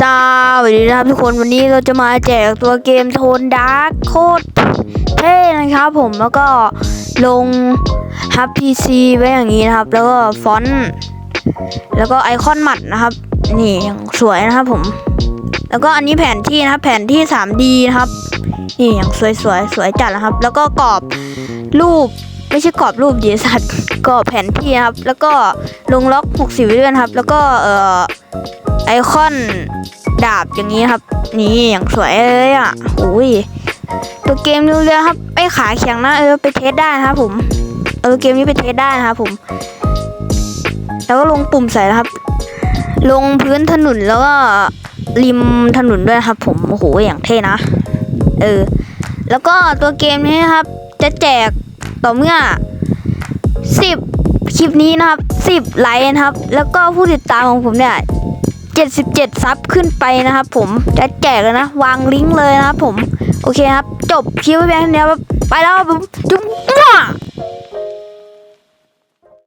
สวัสดีนะครับทุกคนวันนี้เราจะมาแจกตัวเกมโทนดาร์กโคตรเท่นะครับผมแล้วก็ลงฮับพีซีไว้อย่างนี้นะครับ แล้วก็ฟอนต์แล้วก็ไอคอนหมัดนะครับ นี่อย่างสวยนะครับผม แล้วก็อันนี้แผนที่นะครับ แผนที่ 3D นะครับ นี่อย่างสวยสวยสวยจัดนะครับ แล้วก็กรอบรูปไม่ใช่กรอบรูปดีสัตว์กรอบแผนที่นะครับ แล้วก็ลงล็อก 60ด้วยนะครับ แล้วก็เอ่อ ไอคอนดาบอย่างนี้ครับ นี่อย่างสวยเลยอะโอ้ยตัวเกมเรือครับไม่ขาแข็งนะเออไปเทสได้นะครับผมเออเกมนี้ไปเทสได้นะครับผมแล้วก็ลงปุ่มใส่นะครับ ลงพื้นถนนแล้วก็ริมถนนด้วยครับ ผมโอ้โหอย่างเท่นะเออแล้วก็ตัวเกมนี้ครับ จะแจกต่อเมื่อสิบคลิปนี้นะครับสิบไลค์นะครับ แล้วก็ผู้ติดตามของผมเนี่ย 77 ซับขึ้นไปนะครับผมจะแจกเลยนะ วางลิงก์เลยนะครับผม โอเคครับ จบคลิปไว้เพียงเท่านี้ครับไปแล้วครับผมจุ๊บ